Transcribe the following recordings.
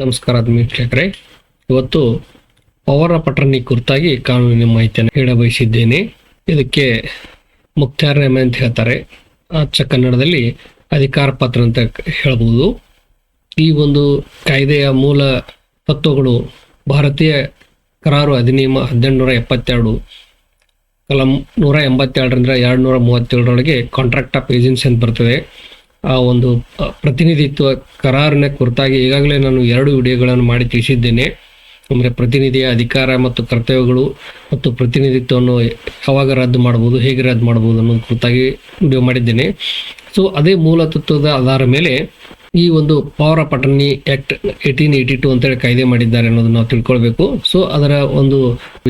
ನಮಸ್ಕಾರ ವೀಕ್ಷಕರೇ ಇವತ್ತು ಪವರ್ ಪಠಣಿ ಕುರಿತಾಗಿ ಕಾನೂನಿನ ಮಾಹಿತಿಯನ್ನು ಹೇಳ ಬಯಸಿದ್ದೇನೆ ಇದಕ್ಕೆ ಮುಕ್ತಾರನಾಮೆ ಅಂತ ಹೇಳ್ತಾರೆ. ಅಚ್ಚ ಕನ್ನಡದಲ್ಲಿ ಅಧಿಕಾರ ಪತ್ರ ಅಂತ ಹೇಳಬಹುದು ಈ ಒಂದು ಕಾಯ್ದೆಯ ಮೂಲ ತತ್ವಗಳು ಭಾರತೀಯ ಕರಾರು ಅಧಿನಿಯಮ ಹದಿನೆಂಟುನೂರ ಎಪ್ಪತ್ತೆರಡು, ಕಲಂ ನೂರ ಎಂಬತ್ತೆರಡರಿಂದ ಎರಡು ನೂರ ಮೂವತ್ತೇಳರೊಳಗೆ ಕಾಂಟ್ರಾಕ್ಟ್ ಆಫ್ ಏಜೆನ್ಸಿ ಅಂತ ಬರ್ತದೆ. ಆ ಒಂದು ಪ್ರತಿನಿಧಿತ್ವ ಕರಾರಿನ ಕುರಿತಾಗಿ ಈಗಾಗಲೇ ನಾನು ಎರಡು ವಿಡಿಯೋಗಳನ್ನು ಮಾಡಿ ತಿಳಿಸಿದ್ದೇನೆ. ಅಂದರೆ ಪ್ರತಿನಿಧಿಯ ಅಧಿಕಾರ ಮತ್ತು ಕರ್ತವ್ಯಗಳು ಮತ್ತು ಪ್ರತಿನಿಧಿತ್ವವನ್ನು ಯಾವಾಗ ರದ್ದು ಮಾಡ್ಬೋದು ಹೇಗೆ ರದ್ದು ಮಾಡ್ಬೋದು ಅನ್ನೋದು ಕುರಿತಾಗಿ ವಿಡಿಯೋ ಮಾಡಿದ್ದೇನೆ. ಸೊ ಅದೇ ಮೂಲ ತತ್ವದ ಆಧಾರ ಮೇಲೆ ಈ ಒಂದು power of attorney act eighteen eighty two ಅಂತೇಳಿ ಕಾಯ್ದೆ ಮಾಡಿದ್ದಾರೆ ಅನ್ನೋದನ್ನು ನಾವು ತಿಳ್ಕೊಳ್ಬೇಕು. ಸೊ ಅದರ ಒಂದು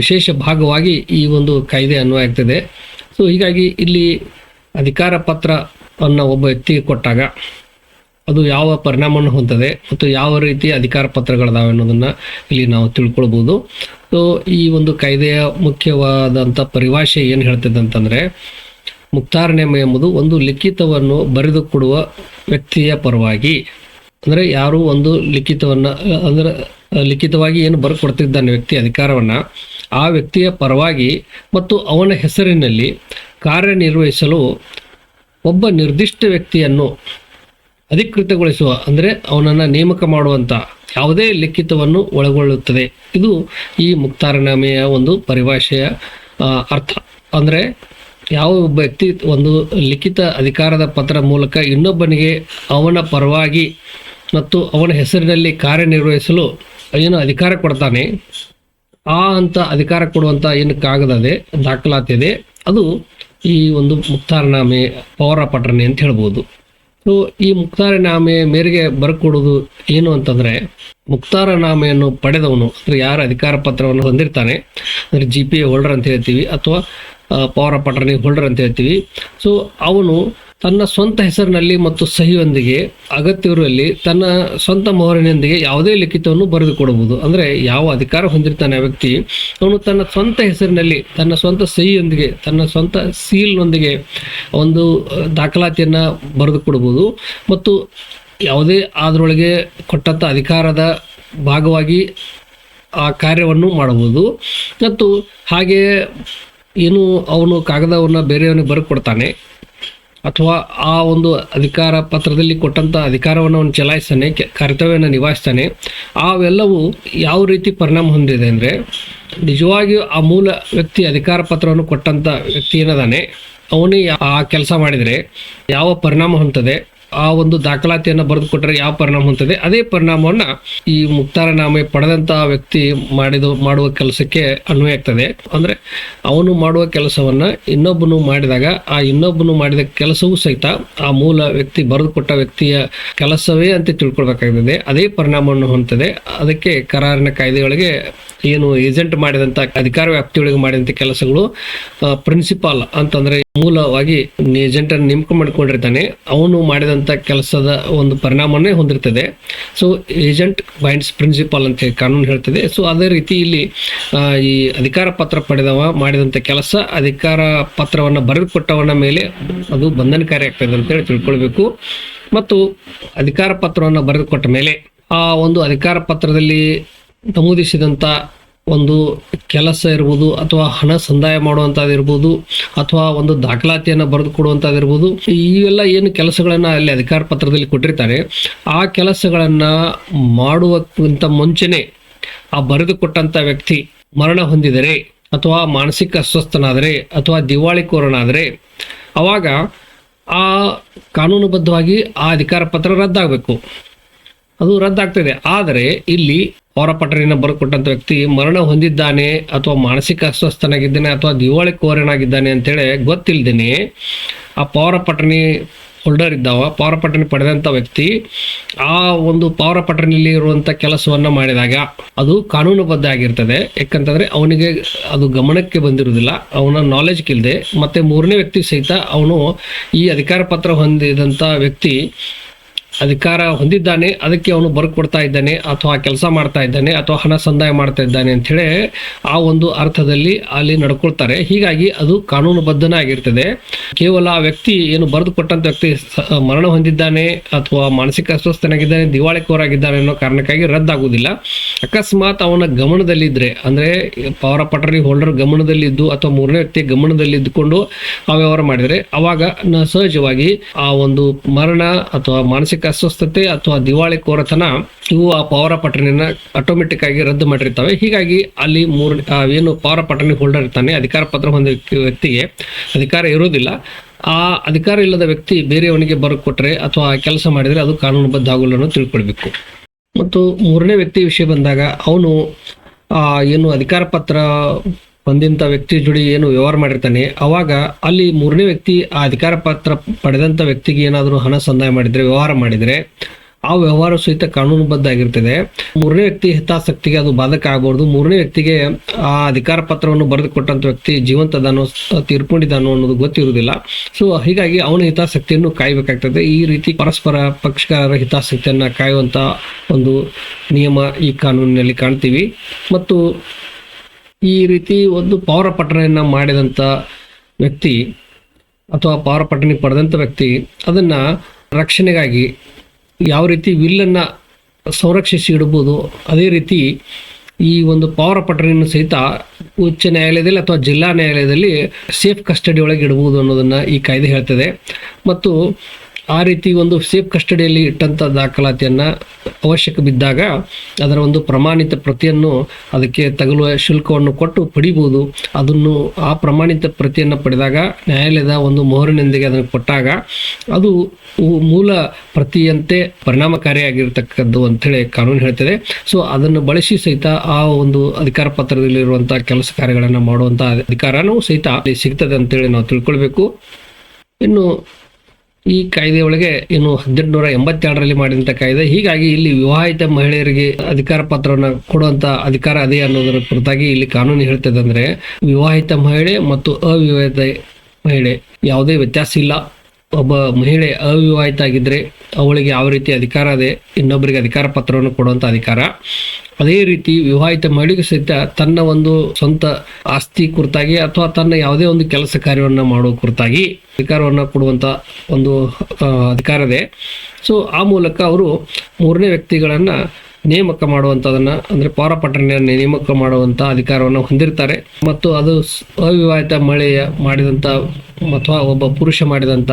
ವಿಶೇಷ ಭಾಗವಾಗಿ ಈ ಒಂದು ಕಾಯ್ದೆ ಅನ್ವಯ ಆಗ್ತದೆ. ಸೊ ಹೀಗಾಗಿ ಇಲ್ಲಿ ಅಧಿಕಾರ ಪತ್ರ ಅನ್ನ ಒಬ್ಬ ವ್ಯಕ್ತಿಗೆ ಕೊಟ್ಟಾಗ ಅದು ಯಾವ ಪರಿಣಾಮವನ್ನು ಹೊಂದಿದೆ ಮತ್ತು ಯಾವ ರೀತಿ ಅಧಿಕಾರ ಪತ್ರಗಳಿದಾವೆ ಅನ್ನೋದನ್ನ ಇಲ್ಲಿ ನಾವು ತಿಳ್ಕೊಳ್ಬೋದು. ಸೊ, ಈ ಒಂದು ಕಾಯ್ದೆಯ ಮುಖ್ಯವಾದಂಥ ಪರಿಭಾಷೆ ಏನು ಹೇಳ್ತದೆ ಅಂತಂದ್ರೆ ಮುಕ್ತಾರನೆಮ ಎಂಬುದು ಒಂದು ಲಿಖಿತವನ್ನು ಬರೆದುಕೊಡುವ ವ್ಯಕ್ತಿಯ ಪರವಾಗಿ. ಅಂದರೆ ಯಾರು ಒಂದು ಲಿಖಿತವನ್ನ, ಅಂದ್ರೆ ಲಿಖಿತವಾಗಿ ಏನು ಬರ್ಕೊಡ್ತಿದ್ದಾನೆ ವ್ಯಕ್ತಿ ಅಧಿಕಾರವನ್ನ, ಆ ವ್ಯಕ್ತಿಯ ಪರವಾಗಿ ಮತ್ತು ಅವನ ಹೆಸರಿನಲ್ಲಿ ಕಾರ್ಯನಿರ್ವಹಿಸಲು ಒಬ್ಬ ನಿರ್ದಿಷ್ಟ ವ್ಯಕ್ತಿಯನ್ನು ಅಧಿಕೃತಗೊಳಿಸುವ, ಅಂದರೆ ಅವನನ್ನು ನೇಮಕ ಮಾಡುವಂಥ ಯಾವುದೇ ಲಿಖಿತವನ್ನು ಒಳಗೊಳ್ಳುತ್ತದೆ. ಇದು ಈ ಮುಕ್ತಾರನಾಮೆಯ ಒಂದು ಪರಿಭಾಷೆಯ ಅರ್ಥ. ಅಂದರೆ ಯಾವ ಒಬ್ಬ ವ್ಯಕ್ತಿ ಒಂದು ಲಿಖಿತ ಅಧಿಕಾರದ ಪತ್ರ ಮೂಲಕ ಇನ್ನೊಬ್ಬನಿಗೆ ಅವನ ಪರವಾಗಿ ಮತ್ತು ಅವನ ಹೆಸರಿನಲ್ಲಿ ಕಾರ್ಯನಿರ್ವಹಿಸಲು ಏನು ಅಧಿಕಾರ ಕೊಡ್ತಾನೆ, ಆ ಅಂತ ಅಧಿಕಾರ ಕೊಡುವಂಥ ಏನು ಕಾಗದ ಇದೆ ದಾಖಲಾತಿ ಅದು ಈ ಒಂದು ಮುಕ್ತಾರನಾಮೆ ಪವರ ಪಠಣೆ ಅಂತ ಹೇಳ್ಬೋದು. ಸೊ ಈ ಮುಕ್ತಾರನಾಮೆ ಮೇರೆಗೆ ಬರ್ಕೊಡೋದು ಏನು ಅಂತಂದರೆ ಮುಕ್ತಾರನಾಮೆಯನ್ನು ಪಡೆದವನು, ಅಂದರೆ ಯಾರು ಅಧಿಕಾರ ಪತ್ರವನ್ನು ಹೊಂದಿರ್ತಾನೆ ಅಂದರೆ ಜಿ ಪಿ ಎ ಹೋಲ್ಡರ್ ಅಂತ ಹೇಳ್ತೀವಿ, ಅಥವಾ ಪವರ್ ಪಠಣೆ ಹೋಲ್ಡರ್ ಅಂತ ಹೇಳ್ತೀವಿ. ಸೊ ಅವನು ತನ್ನ ಸ್ವಂತ ಹೆಸರಿನಲ್ಲಿ ಮತ್ತು ಸಹಿಯೊಂದಿಗೆ ಅಗತ್ಯವಿರುವಲ್ಲಿ ತನ್ನ ಸ್ವಂತ ಮೊಹರಿನೊಂದಿಗೆ ಯಾವುದೇ ಲಿಖಿತವನ್ನು ಬರೆದು ಕೊಡಬಹುದು ಅಂದ್ರೆ ಯಾವ ಅಧಿಕಾರ ಹೊಂದಿರ್ತಾನೆ ಆ ವ್ಯಕ್ತಿ, ಅವನು ತನ್ನ ಸ್ವಂತ ಹೆಸರಿನಲ್ಲಿ, ತನ್ನ ಸ್ವಂತ ಸಹಿಯೊಂದಿಗೆ, ತನ್ನ ಸ್ವಂತ ಸೀಲ್ನೊಂದಿಗೆ ಒಂದು ದಾಖಲಾತಿಯನ್ನು ದಾಖಲಾತಿಯನ್ನ ಬರೆದು ಕೊಡಬಹುದು ಮತ್ತು ಯಾವುದೇ ಅದರೊಳಗೆ ಕೊಟ್ಟಂಥ ಅಧಿಕಾರದ ಭಾಗವಾಗಿ ಆ ಕಾರ್ಯವನ್ನು ಮಾಡಬಹುದು. ಮತ್ತು ಹಾಗೆ ಏನು ಅವನು ಕಾಗದವನ್ನು ಬೇರೆಯವನಿಗೆ ಬರ್ಕೊಡ್ತಾನೆ ಅಥವಾ ಆ ಒಂದು ಅಧಿಕಾರ ಪತ್ರದಲ್ಲಿ ಕೊಟ್ಟಂತ ಅಧಿಕಾರವನ್ನು ಅವನು ಚಲಾಯಿಸ್ತಾನೆ ಕರ್ತವ್ಯವನ್ನು ನಿಭಾಯಿಸ್ತಾನೆ. ಅವೆಲ್ಲವೂ ಯಾವ ರೀತಿ ಪರಿಣಾಮ ಹೊಂದಿದೆ ಅಂದರೆ ನಿಜವಾಗಿಯೂ ಆ ಮೂಲ ವ್ಯಕ್ತಿ ಅಧಿಕಾರ ಪತ್ರವನ್ನು ಕೊಟ್ಟಂತ ವ್ಯಕ್ತಿ ಏನದಾನೆ, ಅವನೇ ಆ ಕೆಲಸ ಮಾಡಿದರೆ ಯಾವ ಪರಿಣಾಮ ಹೊಂದದೆ ಆ ಒಂದು ದಾಖಲಾತಿಯನ್ನು ಬರೆದುಕೊಟ್ಟರೆ ಯಾವ ಪರಿಣಾಮ ಹೊಂದಿದೆ ಅದೇ ಪರಿಣಾಮವನ್ನ ಈ ಮುಕ್ತಾರನಾಮೆ ಪಡೆದಂತಹ ವ್ಯಕ್ತಿ ಮಾಡಿದ, ಮಾಡುವ ಕೆಲಸಕ್ಕೆ ಅನ್ವಯ ಆಗ್ತದೆ. ಅಂದ್ರೆ ಅವನು ಮಾಡುವ ಕೆಲಸವನ್ನ ಇನ್ನೊಬ್ಬನು ಮಾಡಿದಾಗ ಆ ಇನ್ನೊಬ್ಬನು ಮಾಡಿದ ಕೆಲಸವೂ ಸಹಿತ ಆ ಮೂಲ ವ್ಯಕ್ತಿ ಬರೆದುಕೊಟ್ಟ ವ್ಯಕ್ತಿಯ ಕೆಲಸವೇ ಅಂತ ತಿಳ್ಕೊಳ್ಬೇಕಾಗ್ತದೆ. ಅದೇ ಪರಿಣಾಮವನ್ನು ಹೊಂದಿದೆ ಅದಕ್ಕೆ ಕರಾರಿನ ಕಾಯ್ದೆಯೊಳಗೆ ಏನು ಏಜೆಂಟ್ ಮಾಡಿದಂಥ ಅಧಿಕಾರ ವ್ಯಾಪ್ತಿಯೊಳಗೆ ಮಾಡಿದಂತ ಕೆಲಸಗಳು ಪ್ರಿನ್ಸಿಪಾಲ್ ಅಂತಂದ್ರೆ ಮೂಲವಾಗಿ ಏಜೆಂಟ್ ಅನ್ನು ನೇಮಕ ಮಾಡಿಕೊಂಡಿರ್ತಾನೆ. ಅವನು ಮಾಡಿದಂತ ಕೆಲಸದ ಒಂದು ಪರಿಣಾಮನೇ ಹೊಂದಿರ್ತದೆ. ಸೊ ಏಜೆಂಟ್ ಬೈಂಡ್ಸ್ ಪ್ರಿನ್ಸಿಪಾಲ್ ಅಂತ ಕಾನೂನು ಹೇಳ್ತದೆ. ಸೊ ಅದೇ ರೀತಿ ಇಲ್ಲಿ ಈ ಅಧಿಕಾರ ಪತ್ರ ಪಡೆದವ ಮಾಡಿದಂತ ಕೆಲಸ, ಅಧಿಕಾರ ಪತ್ರವನ್ನು ಬರೆದುಕೊಟ್ಟವನ ಮೇಲೆ ಅದು ಬಂಧನಕಾರಿ ಆಗ್ತದೆ ಅಂತ ಹೇಳಿ ತಿಳ್ಕೊಳ್ಬೇಕು. ಮತ್ತು ಅಧಿಕಾರ ಪತ್ರವನ್ನು ಬರೆದುಕೊಟ್ಟ ಮೇಲೆ ಆ ಒಂದು ಅಧಿಕಾರ ಪತ್ರದಲ್ಲಿ ನಮೂದಿಸಿದಂತ ಒಂದು ಕೆಲಸ ಇರ್ಬೋದು ಅಥವಾ ಹಣ ಸಂದಾಯ ಮಾಡುವಂಥದ್ದಿರ್ಬೋದು ಅಥವಾ ಒಂದು ದಾಖಲಾತಿಯನ್ನು ಬರೆದು ಕೊಡುವಂಥದ್ದಿರ್ಬೋದು ಇವೆಲ್ಲ ಏನು ಕೆಲಸಗಳನ್ನು ಅಲ್ಲಿ ಅಧಿಕಾರ ಪತ್ರದಲ್ಲಿ ಕೊಟ್ಟಿರ್ತಾರೆ. ಆ ಕೆಲಸಗಳನ್ನು ಮಾಡುವಕ್ಕಿಂತ ಮುಂಚೆನೆ ಆ ಬರೆದು ಕೊಟ್ಟಂತ ವ್ಯಕ್ತಿ ಮರಣ ಹೊಂದಿದರೆ ಅಥವಾ ಮಾನಸಿಕ ಅಸ್ವಸ್ಥನಾದರೆ ಅಥವಾ ದಿವಾಳಿಕೋರನಾದರೆ ಅವಾಗ ಆ ಕಾನೂನುಬದ್ಧವಾಗಿ ಆ ಅಧಿಕಾರ ಪತ್ರ ರದ್ದಾಗಬೇಕು. ಅದು ರದ್ದಾಗ್ತದೆ. ಆದರೆ ಇಲ್ಲಿ ಅವರ ಪಠಣಿನ ಬರ್ಕೊಟ್ಟಂತ ವ್ಯಕ್ತಿ ಮರಣ ಹೊಂದಿದ್ದಾನೆ ಅಥವಾ ಮಾನಸಿಕ ಅಸ್ವಸ್ಥನಾಗಿದ್ದಾನೆ ಅಥವಾ ದಿವಾಳಿ ಕೋರನಾಗಿದ್ದಾನೆ ಅಂತೇಳಿ ಗೊತ್ತಿಲ್ದೇನೆ ಆ ಪೌರ ಪಟ್ಟಣಿ ಹೋಲ್ಡರ್ ಇದ್ದಾವ, ಪೌರ ಪಟ್ಟಣಿ ಪಡೆದಂತ ವ್ಯಕ್ತಿ ಆ ಒಂದು ಪೌರ ಪಟ್ಟಣಿಯಲ್ಲಿ ಇರುವಂತ ಕೆಲಸವನ್ನ ಮಾಡಿದಾಗ ಅದು ಕಾನೂನುಬದ್ಧ ಆಗಿರ್ತದೆ. ಯಾಕಂತಂದರೆ ಅವನಿಗೆ ಅದು ಗಮನಕ್ಕೆ ಬಂದಿರುವುದಿಲ್ಲ, ಅವನ ನಾಲೆಜ್ ಇಲ್ಲದೆ ಮತ್ತೆ ಮೂರನೇ ವ್ಯಕ್ತಿ ಸಹಿತ ಅವನು ಈ ಅಧಿಕಾರ ಪತ್ರ ಹೊಂದಿದಂತ ವ್ಯಕ್ತಿ ಅಧಿಕಾರ ಹೊಂದಿದ್ದಾನೆ, ಅದಕ್ಕೆ ಅವನು ಬರ್ಕ್ ಕೊಡ್ತಾ ಇದ್ದಾನೆ, ಅಥವಾ ಕೆಲಸ ಮಾಡ್ತಾ ಇದ್ದಾನೆ, ಅಥವಾ ಹಣ ಸಂದಾಯ ಮಾಡ್ತಾ ಇದ್ದಾನೆ ಅಂತ ಹೇಳಿ ಆ ಒಂದು ಅರ್ಥದಲ್ಲಿ ಅಲ್ಲಿ ನಡ್ಕೊಳ್ತಾರೆ. ಹೀಗಾಗಿ ಅದು ಕಾನೂನುಬದ್ಧನೇ ಆಗಿರ್ತದೆ. ಕೇವಲ ಆ ವ್ಯಕ್ತಿ ಏನು ಬರೆದು ಕೊಟ್ಟಂತ ವ್ಯಕ್ತಿ ಮರಣ ಹೊಂದಿದ್ದಾನೆ, ಅಥವಾ ಮಾನಸಿಕ ಅಸ್ವಸ್ಥನಾಗಿದ್ದಾನೆ, ದಿವಾಳಿಕೋರಾಗಿದ್ದಾನೆ ಅನ್ನೋ ಕಾರಣಕ್ಕಾಗಿ ರದ್ದಾಗುವುದಿಲ್ಲ. ಅಕಸ್ಮಾತ್ ಅವನ ಗಮನದಲ್ಲಿದ್ದರೆ ಅಂದರೆ ಪವರ್ ಪಟರಿ ಹೋಲ್ಡರ್ ಗಮನದಲ್ಲಿದ್ದು ಅಥವಾ ಮೂರನೇ ವ್ಯಕ್ತಿ ಗಮನದಲ್ಲಿ ಇದ್ದುಕೊಂಡು ಆ ವ್ಯವಹಾರ ಮಾಡಿದರೆ, ಅವಾಗ ಸಹಜವಾಗಿ ಆ ಒಂದು ಮರಣ ಅಥವಾ ಮಾನಸಿಕ ಅಸ್ವಸ್ಥತೆ ಅಥವಾ ದಿವಾಳಿಕೋರತನ ಇವು ಆ ಪವರ್ ಅಟರ್ನಿನ ಆಟೋಮೆಟಿಕ್ ಆಗಿ ರದ್ದು ಮಾಡಿರ್ತವೆ. ಹೀಗಾಗಿ ಅಲ್ಲಿ ಮೂರು ಏನು ಪವರ್ ಅಟರ್ನಿ ಹೋಲ್ಡರ್ ಇರ್ತಾನೆ, ಅಧಿಕಾರ ಪತ್ರ ಹೊಂದಿದ ವ್ಯಕ್ತಿ- ವ್ಯಕ್ತಿಗೆ ಅಧಿಕಾರ ಇರುವುದಿಲ್ಲ. ಆ ಅಧಿಕಾರ ಇಲ್ಲದ ವ್ಯಕ್ತಿ ಬೇರೆಯವನಿಗೆ ಬರಕೊಟ್ರೆ ಅಥವಾ ಕೆಲಸ ಮಾಡಿದರೆ ಅದು ಕಾನೂನುಬದ್ಧ ಆಗೋಲ್ಲ ಅನ್ನೋದು ತಿಳ್ಕೊಳ್ಬೇಕು. ಮತ್ತು ಮೂರನೇ ವ್ಯಕ್ತಿ ವಿಷಯ ಬಂದಾಗ, ಅವನು ಏನು ಅಧಿಕಾರ ಪತ್ರ ಹೊಂದಿಂತ ವ್ಯಕ್ತಿ ಜೋಡಿ ಏನು ವ್ಯವಹಾರ ಮಾಡಿರ್ತಾನೆ, ಅವಾಗ ಅಲ್ಲಿ ಮೂರನೇ ವ್ಯಕ್ತಿ ಆ ಅಧಿಕಾರ ಪತ್ರ ಪಡೆದಂತ ವ್ಯಕ್ತಿಗೆ ಏನಾದರೂ ಹಣ ಸಂದಾಯ ಮಾಡಿದರೆ, ವ್ಯವಹಾರ ಮಾಡಿದರೆ, ಆ ವ್ಯವಹಾರ ಸಹಿತ ಕಾನೂನುಬದ್ಧ ಆಗಿರ್ತದೆ ಮೂರನೇ ವ್ಯಕ್ತಿ ಹಿತಾಸಕ್ತಿಗೆ ಅದು ಬಾಧಕ ಆಗಬಾರ್ದು. ಮೂರನೇ ವ್ಯಕ್ತಿಗೆ ಆ ಅಧಿಕಾರ ಪತ್ರವನ್ನು ಕೊಟ್ಟಂತ ವ್ಯಕ್ತಿ ಜೀವಂತದಾನೋ ತೀರ್ಕೊಂಡಿದ್ದಾನೋ ಅನ್ನೋದು ಗೊತ್ತಿರುವುದಿಲ್ಲ. ಸೊ ಹೀಗಾಗಿ ಅವನ ಹಿತಾಸಕ್ತಿಯನ್ನು ಕಾಯಬೇಕಾಗ್ತದೆ. ಈ ರೀತಿ ಪರಸ್ಪರ ಪಕ್ಷಕಾರರ ಹಿತಾಸಕ್ತಿಯನ್ನ ಕಾಯುವಂತ ಒಂದು ನಿಯಮ ಈ ಕಾನೂನಿನಲ್ಲಿ ಕಾಣ್ತೀವಿ. ಮತ್ತು ಈ ರೀತಿ ಒಂದು ಪೌರ ಪಟ್ಟಣೆಯನ್ನು ಮಾಡಿದಂಥ ವ್ಯಕ್ತಿ ಅಥವಾ ಪೌರ ಪಠಣೆ ಪಡೆದಂಥ ವ್ಯಕ್ತಿ ಅದನ್ನು ರಕ್ಷಣೆಗಾಗಿ ಯಾವ ರೀತಿ ವಿಲ್ಲನ್ನು ಸಂರಕ್ಷಿಸಿ ಇಡಬಹುದು ಅದೇ ರೀತಿ ಈ ಒಂದು ಪೌರ ಪಠಣೆಯನ್ನು ಸಹಿತ ಉಚ್ಚ ನ್ಯಾಯಾಲಯದಲ್ಲಿ ಅಥವಾ ಜಿಲ್ಲಾ ನ್ಯಾಯಾಲಯದಲ್ಲಿ ಸೇಫ್ ಕಸ್ಟಡಿ ಒಳಗೆ ಇಡಬಹುದು ಅನ್ನೋದನ್ನು ಈ ಕಾಯ್ದೆ ಹೇಳ್ತದೆ. ಮತ್ತು ಆ ರೀತಿ ಒಂದು ಸೇಫ್ ಕಸ್ಟಡಿಯಲ್ಲಿ ಇಟ್ಟಂಥ ದಾಖಲಾತಿಯನ್ನ ಅವಶ್ಯಕ ಬಿದ್ದಾಗ ಅದರ ಒಂದು ಪ್ರಮಾಣಿತ ಪ್ರತಿಯನ್ನು ಅದಕ್ಕೆ ತಗಲುವ ಶುಲ್ಕವನ್ನು ಕೊಟ್ಟು ಪಡಿಬೋದು. ಅದನ್ನು ಆ ಪ್ರಮಾಣಿತ ಪ್ರತಿಯನ್ನು ಪಡೆದಾಗ ನ್ಯಾಯಾಲಯದ ಒಂದು ಮೊಹರಿನೊಂದಿಗೆ ಅದನ್ನು ಕೊಟ್ಟಾಗ ಅದು ಮೂಲ ಪ್ರತಿಯಂತೆ ಪರಿಣಾಮಕಾರಿಯಾಗಿರ್ತಕ್ಕದ್ದು ಅಂಥೇಳಿ ಕಾನೂನು ಹೇಳ್ತದೆ. ಸೊ, ಅದನ್ನು ಬಳಸಿ ಸಹಿತ ಆ ಒಂದು ಅಧಿಕಾರ ಪತ್ರದಲ್ಲಿರುವಂತಹ ಕೆಲಸ ಕಾರ್ಯಗಳನ್ನು ಮಾಡುವಂತಹ ಅಧಿಕಾರನೂ ಸಹಿತ ಸಿಗ್ತದೆ ಅಂತೇಳಿ ನಾವು ತಿಳ್ಕೊಳ್ಬೇಕು. ಇನ್ನು ಈ ಕಾಯ್ದೆ ಒಳಗೆ ಇನ್ನು ಹದಿನೆಂಟು ನೂರ ಎಂಬತ್ತೆರಡರಲ್ಲಿ ಮಾಡಿದಂಥ ಕಾಯ್ದೆ. ಹೀಗಾಗಿ ಇಲ್ಲಿ ವಿವಾಹಿತ ಮಹಿಳೆಯರಿಗೆ ಅಧಿಕಾರ ಪತ್ರವನ್ನು ಕೊಡುವಂತ ಅಧಿಕಾರ ಅದೇ ಅನ್ನೋದರ ಕುರಿತಾಗಿ ಇಲ್ಲಿ ಕಾನೂನು ಹೇಳ್ತದೆ ಅಂದ್ರೆ ವಿವಾಹಿತ ಮಹಿಳೆ ಮತ್ತು ಅವಿವಾಹಿತ ಮಹಿಳೆ ಯಾವುದೇ ವ್ಯತ್ಯಾಸ ಇಲ್ಲ. ಒಬ್ಬ ಮಹಿಳೆ ಅವಿವಾಹಿತ ಆಗಿದ್ರೆ ಅವಳಿಗೆ ಯಾವ ರೀತಿ ಅಧಿಕಾರ ಅದೇ, ಇನ್ನೊಬ್ಬರಿಗೆ ಅಧಿಕಾರ ಪತ್ರವನ್ನು ಕೊಡುವಂತ ಅಧಿಕಾರ. ಅದೇ ರೀತಿ ವಿವಾಹಿತ ಮಹಿಳೆಗೆ ಸಹಿತ ತನ್ನ ಒಂದು ಸ್ವಂತ ಆಸ್ತಿ ಕುರಿತಾಗಿ ಅಥವಾ ತನ್ನ ಯಾವುದೇ ಒಂದು ಕೆಲಸ ಕಾರ್ಯವನ್ನು ಮಾಡುವ ಕುರಿತಾಗಿ ಅಧಿಕಾರವನ್ನು ಕೊಡುವಂತ ಒಂದು ಅಧಿಕಾರ ಇದೆ. ಸೊ ಆ ಮೂಲಕ ಅವರು ಮೂರನೇ ವ್ಯಕ್ತಿಗಳನ್ನ ನೇಮಕ ಮಾಡುವಂಥದನ್ನ ಅಂದ್ರೆ ಪೌರ ಪಠಣೆಯನ್ನು ನೇಮಕ ಮಾಡುವಂತ ಅಧಿಕಾರವನ್ನು ಹೊಂದಿರ್ತಾರೆ. ಮತ್ತು ಅದು ಅವಿವಾಹಿತ ಮಹಿಳೆಯ ಮಾಡಿದಂತ ಅಥವಾ ಒಬ್ಬ ಪುರುಷ ಮಾಡಿದಂತ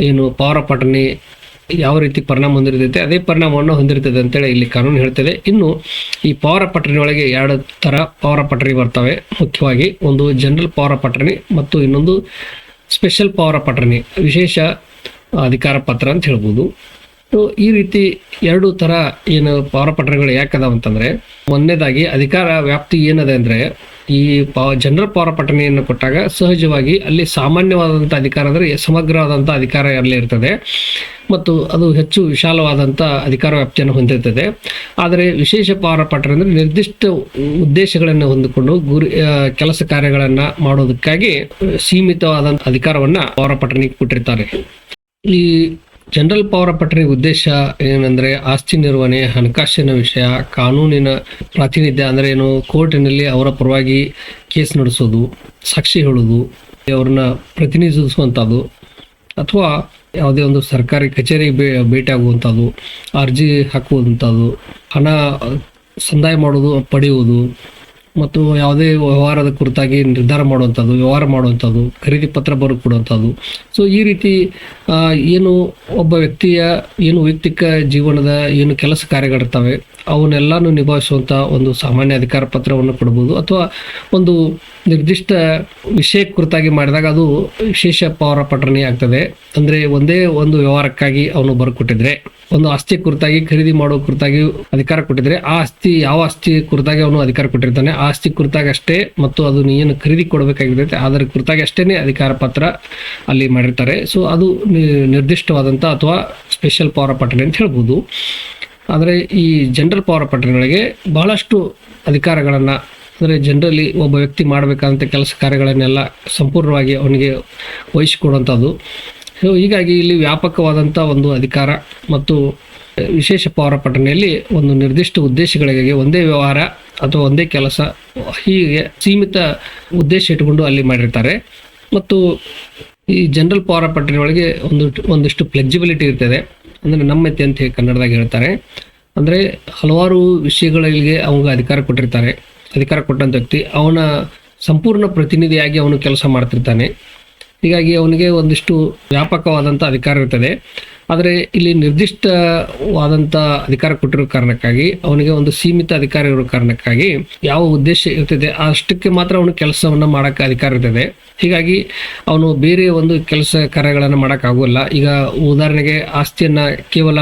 ಏನು ಪೌರ ಪಠಣೆ ಯಾವ ರೀತಿ ಪರಿಣಾಮ ಹೊಂದಿರ್ತೈತೆ, ಅದೇ ಪರಿಣಾಮವನ್ನು ಹೊಂದಿರ್ತದೆ ಅಂತೇಳಿ ಇಲ್ಲಿ ಕಾನೂನು ಹೇಳ್ತದೆ. ಇನ್ನು ಈ ಪವರ ಒಳಗೆ ಎರಡು ತರ ಪವರ ಪಟರಿ ಬರ್ತವೆ. ಮುಖ್ಯವಾಗಿ ಒಂದು ಜನರಲ್ ಪವರ ಪಟರಣಿ ಮತ್ತು ಇನ್ನೊಂದು ಸ್ಪೆಷಲ್ ಪವರ ಪಟರಣಿ ವಿಶೇಷ ಅಧಿಕಾರ ಪತ್ರ ಅಂತ ಹೇಳ್ಬೋದು. ಈ ರೀತಿ ಎರಡು ತರ ಏನು ಪವರ ಪಠಣಗಳು ಯಾಕದಾವ ಅಂತಂದರೆ ಒಂದನೇದಾಗಿ ಅಧಿಕಾರ ವ್ಯಾಪ್ತಿ ಏನದೆ ಅಂದ್ರೆ ಈ ಪಾ ಜನರಲ್ ಪಠಣೆಯನ್ನು ಕೊಟ್ಟಾಗ ಸಹಜವಾಗಿ ಅಲ್ಲಿ ಸಾಮಾನ್ಯವಾದಂಥ ಅಧಿಕಾರ ಅಂದರೆ ಸಮಗ್ರವಾದಂಥ ಅಧಿಕಾರ ಅಲ್ಲಿ ಇರ್ತದೆ. ಮತ್ತು ಅದು ಹೆಚ್ಚು ವಿಶಾಲವಾದಂಥ ಅಧಿಕಾರ ವ್ಯಾಪ್ತಿಯನ್ನು ಹೊಂದಿರ್ತದೆ. ಆದರೆ ವಿಶೇಷ ಪೌರ ಪಠಣ ಅಂದರೆ ನಿರ್ದಿಷ್ಟ ಉದ್ದೇಶಗಳನ್ನು ಹೊಂದಿಕೊಂಡು ಗುರಿ ಕೆಲಸ ಕಾರ್ಯಗಳನ್ನು ಮಾಡೋದಕ್ಕಾಗಿ ಸೀಮಿತವಾದಂಥ ಅಧಿಕಾರವನ್ನು ಪೌರ ಪಟ್ಟಣಕ್ಕೆ ಕೊಟ್ಟಿರ್ತಾರೆ. ಈ ಜನರಲ್ ಪವರ್ ಪಟ್ರಿ ಉದ್ದೇಶ ಏನಂದ್ರೆ ಆಸ್ತಿ ನಿರ್ವಹಣೆ, ಹಣಕಾಸಿನ ವಿಷಯ, ಕಾನೂನಿನ ಪ್ರಾತಿನಿಧ್ಯ ಅಂದ್ರೆ ಏನು, ಕೋರ್ಟಿನಲ್ಲಿ ಅವರ ಪರವಾಗಿ ಕೇಸ್ ನಡೆಸೋದು, ಸಾಕ್ಷಿ ಹೇಳೋದು, ಅವ್ರನ್ನ ಪ್ರತಿನಿಧಿಸುವಂಥದ್ದು, ಅಥವಾ ಯಾವುದೇ ಒಂದು ಸರ್ಕಾರಿ ಕಚೇರಿಗೆ ಭೇ ಭೇಟಿ ಆಗುವಂಥದ್ದು ಅರ್ಜಿ ಹಾಕುವಂಥದ್ದು, ಹಣ ಸಂದಾಯ ಮಾಡೋದು, ಪಡೆಯುವುದು ಮತ್ತು ಯಾವುದೇ ವ್ಯವಹಾರದ ಕುರಿತಾಗಿ ನಿರ್ಧಾರ ಮಾಡುವಂಥದ್ದು, ವ್ಯವಹಾರ ಮಾಡುವಂಥದ್ದು, ಖರೀದಿ ಪತ್ರ ಬರೆದು ಕೊಡುವಂಥದ್ದು. ಸೊ ಈ ರೀತಿ ಏನು ಒಬ್ಬ ವ್ಯಕ್ತಿಯ ಏನು ವೈಯಕ್ತಿಕ ಜೀವನದ ಏನು ಕೆಲಸ ಕಾರ್ಯಗಳಿರ್ತವೆ, ಅವನ್ನೆಲ್ಲನೂ ನಿಭಾಯಿಸುವಂಥ ಒಂದು ಸಾಮಾನ್ಯ ಅಧಿಕಾರ ಪತ್ರವನ್ನು ಕೊಡ್ಬೋದು, ಅಥವಾ ಒಂದು ನಿರ್ದಿಷ್ಟ ವಿಷಯ ಕುರಿತಾಗಿ ಮಾಡಿದಾಗ ಅದು ವಿಶೇಷ ಪೌರ ಪಠಣೆ ಆಗ್ತದೆ. ಅಂದ್ರೆ ಒಂದೇ ಒಂದು ವ್ಯವಹಾರಕ್ಕಾಗಿ ಅವನು ಬರ್ಕೊಟ್ಟಿದ್ರೆ, ಒಂದು ಆಸ್ತಿ ಕುರಿತಾಗಿ ಖರೀದಿ ಮಾಡೋ ಕುರಿತಾಗಿ ಅಧಿಕಾರ ಕೊಟ್ಟಿದ್ರೆ, ಆ ಆಸ್ತಿ ಯಾವ ಆಸ್ತಿ ಕುರಿತಾಗಿ ಅವನು ಅಧಿಕಾರ ಕೊಟ್ಟಿರ್ತಾನೆ, ಆ ಆಸ್ತಿ ಕುರಿತಾಗಿ ಅಷ್ಟೇ ಮತ್ತು ಅದು ಏನು ಖರೀದಿ ಕೊಡಬೇಕಾಗಿರುತ್ತೆ ಅದರ ಕುರಿತಾಗಿ ಅಷ್ಟೇನೆ ಅಧಿಕಾರ ಪತ್ರ ಅಲ್ಲಿ ಮಾಡಿರ್ತಾರೆ. ಸೊ ಅದು ನಿರ್ದಿಷ್ಟವಾದಂತ ಅಥವಾ ಸ್ಪೆಷಲ್ ಪವರ್ ಪಠಣೆ ಅಂತ ಹೇಳ್ಬೋದು. ಆದರೆ ಈ ಜನರಲ್ ಪವರ್ ಪಠಣೆಗಳಿಗೆ ಬಹಳಷ್ಟು ಅಧಿಕಾರಗಳನ್ನು ಅಂದರೆ ಜನರಲಿ ಒಬ್ಬ ವ್ಯಕ್ತಿ ಮಾಡಬೇಕಾದಂಥ ಕೆಲಸ ಕಾರ್ಯಗಳನ್ನೆಲ್ಲ ಸಂಪೂರ್ಣವಾಗಿ ಅವನಿಗೆ ವಹಿಸಿಕೊಡುವಂಥದ್ದು ಸೊ ಹೀಗಾಗಿ ಇಲ್ಲಿ ವ್ಯಾಪಕವಾದಂಥ ಒಂದು ಅಧಿಕಾರ ಮತ್ತು ವಿಶೇಷ ಪವರ ಪಠಣೆಯಲ್ಲಿ ಒಂದು ನಿರ್ದಿಷ್ಟ ಉದ್ದೇಶಗಳಿಗಾಗಿ ಒಂದೇ ವ್ಯವಹಾರ ಅಥವಾ ಒಂದೇ ಕೆಲಸ ಹೀಗೆ ಸೀಮಿತ ಉದ್ದೇಶ ಇಟ್ಟುಕೊಂಡು ಅಲ್ಲಿ ಮಾಡಿರ್ತಾರೆ. ಮತ್ತು ಈ ಜನರಲ್ ಪವರ್ ಪಟ್ಟಣ ಒಳಗೆ ಒಂದು ಒಂದಿಷ್ಟು ಫ್ಲೆಕ್ಸಿಬಿಲಿಟಿ ಇರ್ತದೆ. ಅಂದರೆ ನಮ್ಮತೆ ಅಂತ ಹೇಳಿ ಕನ್ನಡದಾಗ ಹೇಳ್ತಾರೆ. ಅಂದರೆ ಹಲವಾರು ವಿಷಯಗಳಿಗೆ ಅವಾಗ ಅಧಿಕಾರ ಕೊಟ್ಟಿರ್ತಾರೆ. ಅಧಿಕಾರ ಕೊಟ್ಟಂಥ ವ್ಯಕ್ತಿ, ಅವನ ಸಂಪೂರ್ಣ ಪ್ರತಿನಿಧಿಯಾಗಿ ಅವನು ಕೆಲಸ ಮಾಡ್ತಿರ್ತಾನೆ. ಹೀಗಾಗಿ ಅವನಿಗೆ ಒಂದಿಷ್ಟು ವ್ಯಾಪಕವಾದಂಥ ಅಧಿಕಾರ ಇರ್ತದೆ. ಆದರೆ ಇಲ್ಲಿ ನಿರ್ದಿಷ್ಟವಾದಂಥ ಅಧಿಕಾರ ಕೊಟ್ಟಿರೋ ಕಾರಣಕ್ಕಾಗಿ, ಅವನಿಗೆ ಒಂದು ಸೀಮಿತ ಅಧಿಕಾರ ಇರೋ ಕಾರಣಕ್ಕಾಗಿ ಯಾವ ಉದ್ದೇಶ ಇರ್ತದೆ, ಅಷ್ಟಕ್ಕೆ ಮಾತ್ರ ಅವನು ಕೆಲಸವನ್ನು ಮಾಡೋಕ್ಕೆ ಅಧಿಕಾರ ಇರ್ತದೆ. ಹೀಗಾಗಿ ಅವನು ಬೇರೆ ಒಂದು ಕೆಲಸ ಕಾರ್ಯಗಳನ್ನು ಮಾಡೋಕ್ಕಾಗೋಲ್ಲ ಈಗ ಉದಾಹರಣೆಗೆ ಆಸ್ತಿಯನ್ನು ಕೇವಲ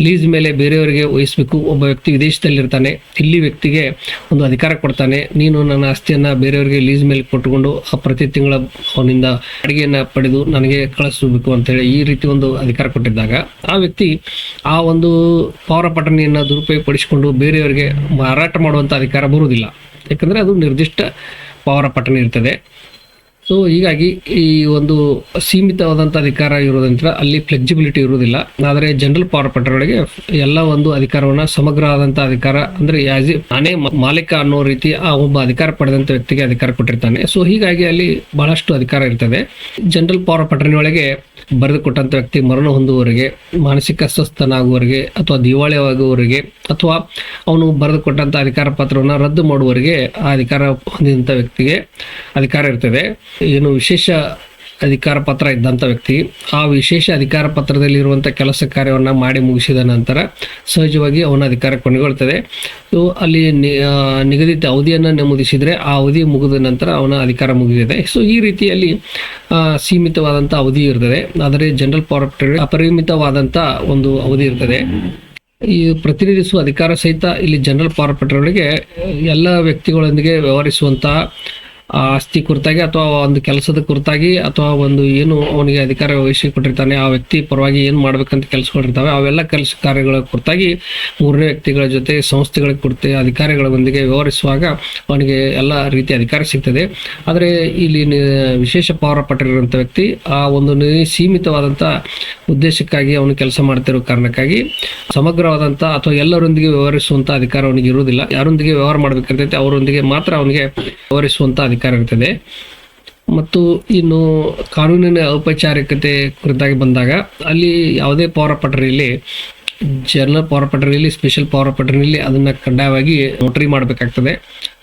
ಲೀಸ್ ಮೇಲೆ ಬೇರೆಯವರಿಗೆ ವಹಿಸಬೇಕು. ಒಬ್ಬ ವ್ಯಕ್ತಿ ವಿದೇಶದಲ್ಲಿರ್ತಾನೆ. ಇಲ್ಲಿ ವ್ಯಕ್ತಿಗೆ ಒಂದು ಅಧಿಕಾರ ಕೊಡ್ತಾನೆ. ನೀನು ನನ್ನ ಆಸ್ತಿಯನ್ನು ಬೇರೆಯವರಿಗೆ ಲೀಸ್ ಮೇಲೆ ಕೊಟ್ಟುಕೊಂಡು ಆ ಪ್ರತಿ ತಿಂಗಳ ಅವನಿಂದ ಅಡುಗೆಯನ್ನು ಪಡೆದು ನನಗೆ ಕಳಿಸಬೇಕು ಅಂತೇಳಿ ಈ ರೀತಿ ಒಂದು ಅಧಿಕಾರ ಕೊಟ್ಟಿದ್ದಾಗ ಆ ವ್ಯಕ್ತಿ ಆ ಒಂದು ಪೌರ ಪಠಣೆಯನ್ನು ದುರುಪಯೋಗಪಡಿಸಿಕೊಂಡು ಬೇರೆಯವರಿಗೆ ಮಾರಾಟ ಮಾಡುವಂಥ ಅಧಿಕಾರ ಬರುವುದಿಲ್ಲ. ಯಾಕಂದರೆ ಅದು ನಿರ್ದಿಷ್ಟ ಪೌರ ಪಠಣೆ ಇರ್ತದೆ. ಸೊ ಹೀಗಾಗಿ ಈ ಒಂದು ಸೀಮಿತವಾದಂಥ ಅಧಿಕಾರ ಇರೋದ್ರಿಂದ ಅಲ್ಲಿ ಫ್ಲೆಕ್ಸಿಬಿಲಿಟಿ ಇರುವುದಿಲ್ಲ. ಆದರೆ ಜನರಲ್ ಪವರ್ ಪಟ್ಟಣಗಳಿಗೆ ಎಲ್ಲ ಒಂದು ಅಧಿಕಾರವನ್ನು ಸಮಗ್ರ ಆದಂಥ ಅಧಿಕಾರ ಅಂದರೆ ಆಸ್ ಎ ನಾನೇ ಮ- ಮಾಲೀಕ ಅನ್ನೋ ರೀತಿ ಆ ಒಬ್ಬ ಅಧಿಕಾರ ಪಡೆದಂಥ ವ್ಯಕ್ತಿಗೆ ಅಧಿಕಾರ ಕೊಟ್ಟಿರ್ತಾನೆ. ಸೊ ಹೀಗಾಗಿ ಅಲ್ಲಿ ಬಹಳಷ್ಟು ಅಧಿಕಾರ ಇರ್ತದೆ. ಜನರಲ್ ಪವರ್ ಪಟ್ಟಣ ಒಳಗೆ ಬರೆದು ವ್ಯಕ್ತಿ ಮರಣ ಹೊಂದುವವರಿಗೆ, ಮಾನಸಿಕ ಅಸ್ವಸ್ಥನಾಗುವವರಿಗೆ ಅಥವಾ ದಿವಾಳಿಯಾಗುವವರಿಗೆ ಅಥವಾ ಅವನು ಬರೆದು ಕೊಟ್ಟಂಥ ಅಧಿಕಾರ ಪತ್ರವನ್ನು ರದ್ದು ಮಾಡುವವರಿಗೆ ಆ ಅಧಿಕಾರ ಹೊಂದಿದಂಥ ವ್ಯಕ್ತಿಗೆ ಅಧಿಕಾರ ಇರ್ತದೆ. ಏನು ವಿಶೇಷ ಅಧಿಕಾರ ಪತ್ರ ಇದ್ದಂಥ ವ್ಯಕ್ತಿ, ಆ ವಿಶೇಷ ಅಧಿಕಾರ ಪತ್ರದಲ್ಲಿ ಇರುವಂಥ ಕೆಲಸ ಕಾರ್ಯವನ್ನು ಮಾಡಿ ಮುಗಿಸಿದ ನಂತರ ಸಹಜವಾಗಿ ಅವನ ಅಧಿಕಾರ ಕೊನೆಗೊಳ್ತದೆ ಸೊ ಅಲ್ಲಿ ನಿಗದಿತ ಅವಧಿಯನ್ನು ನಮೂದಿಸಿದರೆ ಆ ಅವಧಿ ಮುಗಿದ ನಂತರ ಅವನ ಅಧಿಕಾರ ಮುಗಿದಿದೆ ಸೊ ಈ ರೀತಿಯಲ್ಲಿ ಸೀಮಿತವಾದಂಥ ಅವಧಿ ಇರ್ತದೆ. ಆದರೆ ಜನರಲ್ ಪವರ್ ಅಪರಿಮಿತವಾದಂಥ ಒಂದು ಅವಧಿ ಇರ್ತದೆ. ಈ ಪ್ರತಿನಿಧಿಸುವ ಅಧಿಕಾರ ಸಹಿತ ಇಲ್ಲಿ ಜನರಲ್ ಪವರ್ ಎಲ್ಲ ವ್ಯಕ್ತಿಗಳೊಂದಿಗೆ ವ್ಯವಹರಿಸುವಂತಹ ಆಸ್ತಿ ಕುರಿತಾಗಿ ಅಥವಾ ಒಂದು ಕೆಲಸದ ಕುರಿತಾಗಿ ಅಥವಾ ಒಂದು ಏನು ಅವನಿಗೆ ಅಧಿಕಾರ ವಹಿಸಿ ಕೊಟ್ಟಿರ್ತಾನೆ ಆ ವ್ಯಕ್ತಿ ಪರವಾಗಿ ಏನು ಮಾಡ್ಬೇಕಂತ ಕೆಲಸಗಳಿರ್ತಾವೆ, ಅವೆಲ್ಲ ಕೆಲಸ ಕಾರ್ಯಗಳ ಕುರಿತಾಗಿ ಮೂರನೇ ವ್ಯಕ್ತಿಗಳ ಜೊತೆ ಸಂಸ್ಥೆಗಳ ಕುರಿತು ಅಧಿಕಾರಿಗಳೊಂದಿಗೆ ವ್ಯವಹರಿಸುವಾಗ ಅವನಿಗೆ ಎಲ್ಲ ರೀತಿಯ ಅಧಿಕಾರ ಸಿಗ್ತದೆ. ಆದರೆ ಇಲ್ಲಿ ವಿಶೇಷ ಪವರ ಪಟ್ಟಿರುವಂಥ ವ್ಯಕ್ತಿ, ಆ ಒಂದು ಸೀಮಿತವಾದಂಥ ಉದ್ದೇಶಕ್ಕಾಗಿ ಅವನು ಕೆಲಸ ಮಾಡ್ತಿರೋ ಕಾರಣಕ್ಕಾಗಿ ಸಮಗ್ರವಾದಂಥ ಅಥವಾ ಎಲ್ಲರೊಂದಿಗೆ ವ್ಯವಹರಿಸುವಂಥ ಅಧಿಕಾರ ಅವನಿಗೆ ಇರುವುದಿಲ್ಲ. ಯಾರೊಂದಿಗೆ ವ್ಯವಹಾರ ಮಾಡಬೇಕಂತೈತೆ ಅವರೊಂದಿಗೆ ಮಾತ್ರ ಅವನಿಗೆ ವ್ಯವಹರಿಸುವಂಥ ಅಧಿಕಾರ ಇರ್ತದೆ ಮತ್ತು ಇನ್ನು ಕಾನೂನಿನ ಔಪಚಾರಿಕತೆ ಕುರಿತಾಗಿ ಬಂದಾಗ ಅಲ್ಲಿ ಯಾವುದೇ ಪೌರ ಪಠಣೆಯಲ್ಲಿ ಜನರಲ್ ಪವರ್ ಪಠಣೆಯಲ್ಲಿ ಸ್ಪೆಷಲ್ ಪವರ್ ಪಠಣೆಯಲ್ಲಿ ಅದನ್ನು ಕಡ್ಡಾಯವಾಗಿ ನೋಟರಿ ಮಾಡಬೇಕಾಗ್ತದೆ.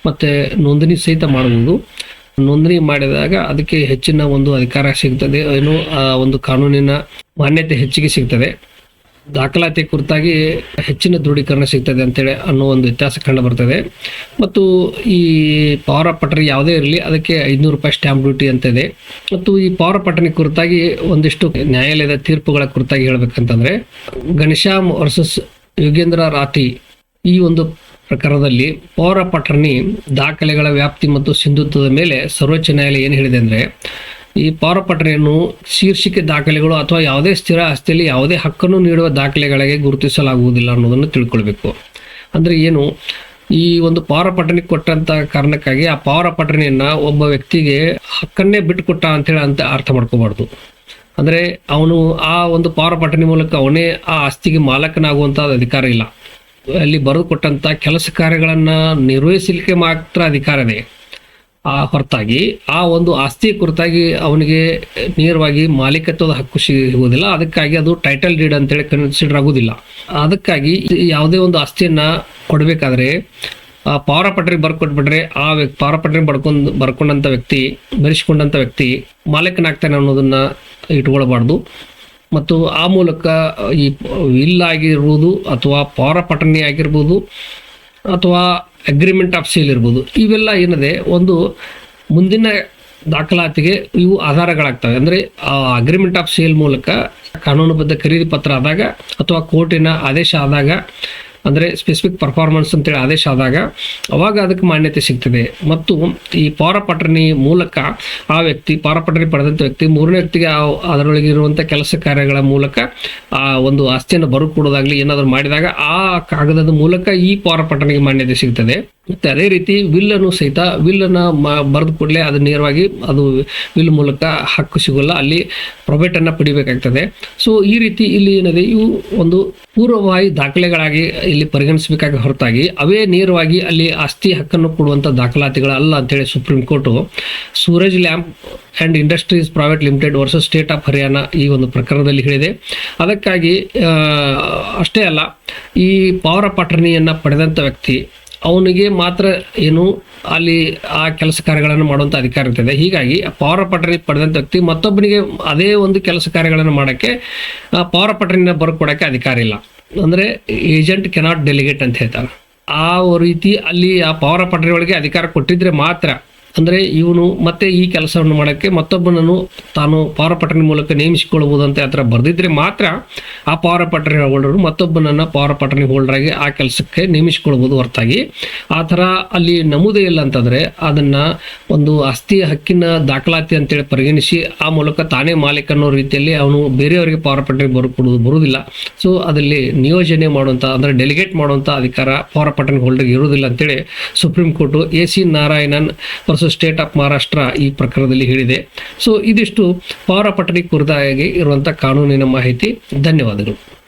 ಮತ್ತು ನೋಂದಣಿ ಸಹಿತ ಮಾಡುವುದು. ನೋಂದಣಿ ಮಾಡಿದಾಗ ಅದಕ್ಕೆ ಹೆಚ್ಚಿನ ಒಂದು ಅಧಿಕಾರ ಸಿಗ್ತದೆ. ಏನು ಒಂದು ಕಾನೂನಿನ ಮಾನ್ಯತೆ ಹೆಚ್ಚಿಗೆ ಸಿಗ್ತದೆ. ದಾಖಲಾತಿ ಕುರಿತಾಗಿ ಹೆಚ್ಚಿನ ದೃಢೀಕರಣ ಸಿಗ್ತದೆ ಅಂತೇಳಿ ಅನ್ನೋ ಒಂದು ವ್ಯತ್ಯಾಸ ಕಂಡು ಬರ್ತದೆ. ಮತ್ತು ಈ ಪವರ್ ಪಟ್ಟಣ ಯಾವುದೇ ಇರಲಿ, ಅದಕ್ಕೆ ಐದುನೂರು ರೂಪಾಯಿ ಸ್ಟ್ಯಾಂಪ್ ಡ್ಯೂಟಿ ಅಂತ ಇದೆ ಮತ್ತು ಈ ಪವರ್ ಪಟ್ಟಣಿ ಕುರಿತಾಗಿ ಒಂದಿಷ್ಟು ನ್ಯಾಯಾಲಯದ ತೀರ್ಪುಗಳ ಕುರಿತಾಗಿ ಹೇಳಬೇಕಂತಂದರೆ ಗಣೇಶಾಮ್ ವರ್ಸಸ್ ಯೋಗೇಂದ್ರ ರಾತಿ ಈ ಒಂದು ಪ್ರಕರಣದಲ್ಲಿ ಪೌರ ಪಠಣಿ ದಾಖಲೆಗಳ ವ್ಯಾಪ್ತಿ ಮತ್ತು ಸಿಂಧುತ್ವದ ಮೇಲೆ ಸರ್ವೋಚ್ಚ ನ್ಯಾಯಾಲಯ ಏನು ಹೇಳಿದೆ ಅಂದರೆ ಈ ಪೌರ ಶೀರ್ಷಿಕೆ ದಾಖಲೆಗಳು ಅಥವಾ ಯಾವುದೇ ಸ್ಥಿರ ಆಸ್ತಿಯಲ್ಲಿ ಯಾವುದೇ ಹಕ್ಕನ್ನು ನೀಡುವ ದಾಖಲೆಗಳಿಗೆ ಗುರುತಿಸಲಾಗುವುದಿಲ್ಲ ಅನ್ನೋದನ್ನು ತಿಳ್ಕೊಳ್ಬೇಕು. ಅಂದರೆ ಏನು? ಈ ಒಂದು ಪೌರ ಪಠಣೆ ಕೊಟ್ಟಂತ ಕಾರಣಕ್ಕಾಗಿ ಆ ಪೌರ ಪಠಣೆಯನ್ನ ಒಬ್ಬ ವ್ಯಕ್ತಿಗೆ ಹಕ್ಕನ್ನೇ ಬಿಟ್ಟುಕೊಟ್ಟ ಅಂತೇಳಿ ಅಂತ ಅರ್ಥ ಮಾಡ್ಕೋಬಾರ್ದು. ಅಂದರೆ ಅವನು ಆ ಒಂದು ಪೌರ ಪಠಣೆ ಮೂಲಕ ಅವನೇ ಆ ಆಸ್ತಿಗೆ ಮಾಲಕನಾಗುವಂಥ ಅಧಿಕಾರ ಇಲ್ಲ. ಅಲ್ಲಿ ಬರೆದು ಕೊಟ್ಟಂತ ಕೆಲಸ ಕಾರ್ಯಗಳನ್ನು ನಿರ್ವಹಿಸಲಿಕ್ಕೆ ಮಾತ್ರ ಅಧಿಕಾರವೇ ಆ ಹೊರತಾಗಿ, ಆ ಒಂದು ಆಸ್ತಿ ಕುರಿತಾಗಿ ಅವನಿಗೆ ನೇರವಾಗಿ ಮಾಲೀಕತ್ವದ ಹಕ್ಕು ಸಿಗುವುದಿಲ್ಲ. ಅದಕ್ಕಾಗಿ ಅದು ಟೈಟಲ್ ಡೀಡ್ ಅಂತೇಳಿ ಕನ್ಸಿಡರ್ ಆಗುವುದಿಲ್ಲ. ಅದಕ್ಕಾಗಿ ಯಾವುದೇ ಒಂದು ಆಸ್ತಿಯನ್ನ ಕೊಡಬೇಕಾದ್ರೆ, ಆ ಪೌರ ಪಟ್ರಿ ಬರ್ಕೊಟ್ಬಿಟ್ರೆ ಆ ವ್ಯಕ್ತಿ, ಪಾವರ ಪಟ್ರಿ ಬರ್ಕೊಂಡು ಬರ್ಕೊಂಡಂಥ ವ್ಯಕ್ತಿ ಬರೆಸ್ಕೊಂಡಂಥ ವ್ಯಕ್ತಿ ಮಾಲೀಕನಾಗ್ತಾನೆ ಅನ್ನೋದನ್ನ ಇಟ್ಕೊಳ್ಬಾರ್ದು. ಮತ್ತು ಆ ಮೂಲಕ ಈ ವಿಲ್ ಆಗಿರ್ಬೋದು ಅಥವಾ ಪಾವರ ಪಠಣಿ ಆಗಿರ್ಬೋದು ಅಥವಾ ಅಗ್ರಿಮೆಂಟ್ ಆಫ್ ಸೇಲ್ ಇರ್ಬೋದು. ಇವೆಲ್ಲ ಏನಿದೆ, ಒಂದು ಮುಂದಿನ ದಾಖಲಾತಿಗೆ ಇವು ಆಧಾರಗಳಾಗ್ತವೆ. ಅಂದರೆ, ಆ ಅಗ್ರಿಮೆಂಟ್ ಆಫ್ ಸೇಲ್ ಮೂಲಕ ಕಾನೂನುಬದ್ಧ ಖರೀದಿ ಪತ್ರ ಆದಾಗ ಅಥವಾ ಕೋರ್ಟಿನ ಆದೇಶ ಆದಾಗ ಅಂದರೆ ಸ್ಪೆಸಿಫಿಕ್ ಪರ್ಫಾರ್ಮೆನ್ಸ್ ಅಂತೇಳಿ ಆದೇಶ ಆದಾಗ ಅವಾಗ ಅದಕ್ಕೆ ಮಾನ್ಯತೆ ಸಿಗ್ತದೆ. ಮತ್ತು ಈ ಪೌರ ಪಠಣಿ ಮೂಲಕ ಆ ವ್ಯಕ್ತಿ ಪೌರ ಪಠಣಿ ಪಡೆದಂಥ ವ್ಯಕ್ತಿ ಮೂರನೇ ವ್ಯಕ್ತಿಗೆ ಅದರೊಳಗೆ ಇರುವಂಥ ಕೆಲಸ ಕಾರ್ಯಗಳ ಮೂಲಕ ಆ ಒಂದು ಆಸ್ತಿಯನ್ನು ಬರುಕೊಡೋದಾಗಲಿ ಏನಾದರೂ ಮಾಡಿದಾಗ ಆ ಕಾಗದದ ಮೂಲಕ ಈ ಪೌರ ಪಠಣಿಗೆ ಮಾನ್ಯತೆ ಸಿಗ್ತದೆ. ಮತ್ತು ಅದೇ ರೀತಿ ವಿಲ್ಲನ್ನು ಸಹಿತ ವಿಲ್ಲನ್ನು ಬರೆದು ಕೂಡಲೇ ಅದು ನೇರವಾಗಿ ಅದು ವಿಲ್ ಮೂಲಕ ಹಕ್ಕು ಸಿಗೋಲ್ಲ, ಅಲ್ಲಿ ಪ್ರೊಬೇಟನ್ನು ಪಡಿಬೇಕಾಗ್ತದೆ. ಸೊ ಈ ರೀತಿ ಇಲ್ಲಿ ಏನಿದೆ, ಇವು ಒಂದು ಪೂರ್ವವಾಗಿ ದಾಖಲೆಗಳಾಗಿ ಇಲ್ಲಿ ಪರಿಗಣಿಸಬೇಕಾಗಿ ಹೊರತಾಗಿ, ಅವೇ ನೇರವಾಗಿ ಅಲ್ಲಿ ಆಸ್ತಿ ಹಕ್ಕನ್ನು ಕೊಡುವಂಥ ದಾಖಲಾತಿಗಳಲ್ಲ ಅಂತೇಳಿ supreme court, Suraj lamp and industries private limited versus state of Haryana ಈ ಒಂದು ಪ್ರಕರಣದಲ್ಲಿ ಹೇಳಿದೆ. ಅದಕ್ಕಾಗಿ ಅಷ್ಟೇ ಅಲ್ಲ, ಈ ಪವರ್ ಆಫ್ ಪಡೆದಂಥ ವ್ಯಕ್ತಿ ಅವನಿಗೆ ಮಾತ್ರ ಏನು ಅಲ್ಲಿ ಆ ಕೆಲಸ ಕಾರ್ಯಗಳನ್ನು ಮಾಡುವಂಥ ಅಧಿಕಾರ ಇರ್ತದೆ. ಹೀಗಾಗಿ ಆಫ್ ಅಟರ್ನಿ ಪಡೆದಂಥ ವ್ಯಕ್ತಿ ಮತ್ತೊಬ್ಬನಿಗೆ ಅದೇ ಒಂದು ಕೆಲಸ ಕಾರ್ಯಗಳನ್ನು ಮಾಡೋಕ್ಕೆ ಪವರ್ ಆಫ್ ಅಟರ್ನಿನ ಬರ್ಕೊಡೋಕ್ಕೆ ಅಧಿಕಾರ ಇಲ್ಲ. ಅಂದರೆ ಏಜೆಂಟ್ ಕೆನಾಟ್ ಡೆಲಿಗೇಟ್ ಅಂತ ಹೇಳ್ತಾರೆ. ಆ ರೀತಿ ಅಲ್ಲಿ ಆ ಆಫ್ ಒಳಗೆ ಅಧಿಕಾರ ಕೊಟ್ಟಿದ್ರೆ ಮಾತ್ರ ಅಂದರೆ ಇವನು ಮತ್ತೆ ಈ ಕೆಲಸವನ್ನು ಮಾಡೋಕ್ಕೆ ಮತ್ತೊಬ್ಬನನ್ನು ತಾನು ಪವರ್ ಆಫ್ ಮೂಲಕ ನೇಮಿಸಿಕೊಳ್ಳಬಹುದು ಅಂತ ಆ ಥರ ಬರೆದಿದ್ರೆ ಮಾತ್ರ ಆ ಪವರ್ ಆಫ್ ಅಟರ್ನಿ ಹೋಲ್ಡರು ಮತ್ತೊಬ್ಬನನ್ನು ಹೋಲ್ಡರ್ ಆಗಿ ಆ ಕೆಲಸಕ್ಕೆ ನೇಮಿಸಿಕೊಳ್ಬೋದು ಹೊರತಾಗಿ. ಆ ಥರ ಅಲ್ಲಿ ನಮೂದೇ ಇಲ್ಲ ಅಂತಂದರೆ ಅದನ್ನು ಒಂದು ಆಸ್ತಿಯ ಹಕ್ಕಿನ ದಾಖಲಾತಿ ಅಂತೇಳಿ ಪರಿಗಣಿಸಿ ಆ ಮೂಲಕ ತಾನೇ ಮಾಲೀಕ ಅನ್ನೋ ರೀತಿಯಲ್ಲಿ ಅವನು ಬೇರೆಯವರಿಗೆ ಪವರ್ ಆಫ್ ಅಟರ್ನಿ ಬರ್ಕೊಡೋದು ಬರುವುದಿಲ್ಲ. ಸೊ ಅದರಲ್ಲಿ ನಿಯೋಜನೆ ಮಾಡುವಂಥ ಅಂದರೆ ಡೆಲಿಗೇಟ್ ಮಾಡುವಂಥ ಅಧಿಕಾರ ಪವರ್ ಆಫ್ ಅಟರ್ನಿ ಹೋಲ್ಡರ್ಗೆ ಇರುವುದಿಲ್ಲ ಅಂತೇಳಿ supreme court A C Narayanan versus state of Maharashtra ಈ ಪ್ರಕರಣದಲ್ಲಿ ಹೇಳಿದೆ. ಸೊ ಇದಿಷ್ಟು ಪವರ್ ಅಟರ್ನಿ ಕುರಿತಾಗಿ ಇರುವಂಥ ಕಾನೂನಿನ ಮಾಹಿತಿ. ಧನ್ಯವಾದಗಳು.